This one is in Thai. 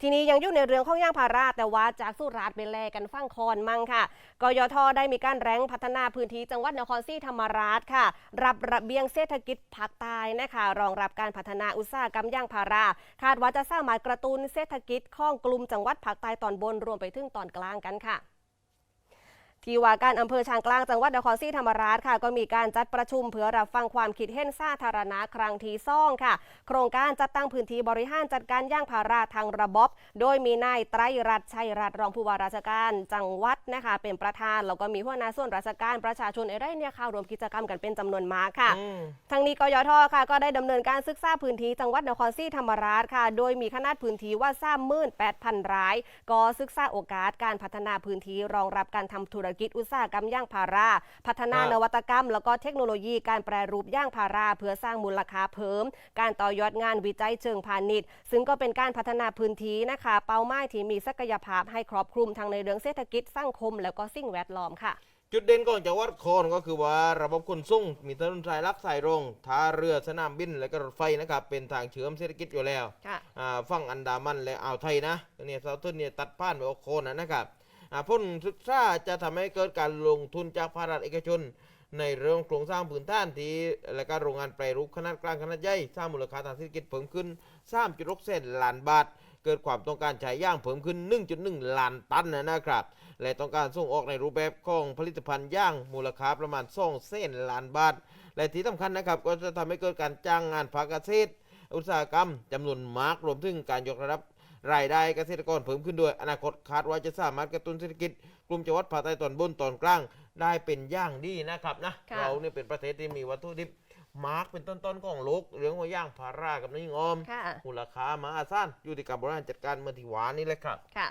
ทีนี้ยังอยู่ในเรื่องของย่างพาราแต่ว่าจากสุราษฎร์ไปแลกันฟังคอนมั่งค่ะกยทได้มีการแรงพัฒนาพื้นที่จังหวัดนครศรีธรรมราชค่ะ รับระเบียงเศรษฐกิจภาคใต้นะคะ รองรับการพัฒนาอุตสาหกรรมย่างพารา คาดว่าจะสร้างมารถกระตุ้นเศรษฐกิจของกลุ่มจังหวัดภาคใต้ตอนบนรวมไปถึงตอนกลางกันค่ะ ที่ว่าการอำเภอช้างกลางจังหวัดนครศรีธรรมราชค่ะ ก็มีการจัดประชุมเพื่อรับฟังความคิดเห็นสาธารณะครั้งที่ซ่องค่ะ โครงการจัดตั้งพื้นที่บริหารจัดการย่างพาราทางระบบ โดยมีนายไตรรัตน์ชัยรัตน์รองผู้ว่าราชการจังหวัดนะคะ เป็นประธานแล้วก็มีหัวหน้าส่วนราชการประชาชนอะไรเนี่ยค่ะรวมกิจกรรมกันเป็นจำนวนมากค่ะอืมทางนี้กยทค่ะ ก็ได้ดำเนินการศึกษาพื้นที่จังหวัดนครศรีธรรมราชค่ะ โดยมีขนาดพื้นที่ว่า38,000ราย ก็ศึกษาโอกาสการพัฒนาพื้นที่รองรับการทำธุรกิจอุตสาหกรรมย่างพารา พัฒนาครับนวัตกรรม แล้วก็เทคโนโลยีการแปรรูปย่างพารา เพื่อสร้างมูลค่าเพิ่ม การต่อยอดงานวิจัยเชิงพาณิชย์ ซึ่งก็เป็นการพัฒนาพื้นที่นะคะ เป้าหมายที่มีศักยภาพให้ครอบคลุมทั้งในเรื่องเศรษฐกิจสังคม แล้วก็สิ่งแวดล้อมค่ะจุดเด่นของจังหวัดคอนก็คือว่าระบบขนส่งมีถนนสายลักสายรงท่าเรือสนามบินและก็รถไฟนะครับเป็นทางเชื่อมเศรษฐกิจอยู่แล้วค่ะอ่าฝั่งอันดามันและอ่าวไทยนะเนี่ยเซาท์เทิร์นเนี่ยตัดผ่านไปโอโคนนะนะครับ อ่าพ้นศึกษาจะทำให้เกิดการลงทุนจากภาครัฐเอกชน ในเรื่องโครงสร้างพื้นฐานที่และก็โรงงานแปรรูปขนาดกลางขนาดใหญ่สร้างมูลค่าทางเศรษฐกิจเพิ่มขึ้น3.6แสนล้านบาท เกิดความต้องการใช้ย่างเพิ่มขึ้น 1.1 ล้านตันนะครับ และต้องการส่งออกในรูปแบบของผลิตภัณฑ์ย่างมูลค่าประมาณ2แสนล้านบาท และที่สำคัญนะครับก็จะทำให้เกิดการจ้างงานภาคเกษตร อุตสาหกรรมจำนวนมากรวมถึงการยกระดับ รายได้เกษตรกรเพิ่มขึ้นด้วย อนาคตคาดว่าจะสามารถกระตุ้นเศรษฐกิจ กลุ่มจังหวัดภาคใต้ตอนบนตอนกลางได้เป็นอย่างดีนะครับนะค่ะเราเนี่ยเป็นประเทศที่มีวัตถุดิบมาร์กเป็นต้นๆของโลกเรื่องว่าย่างพารากับน้ำยิงออมค่ะมูลค่ามหาศาลอยู่ที่การบริหารจัดการเมืองที่หวานนี่แหละครับค่ะ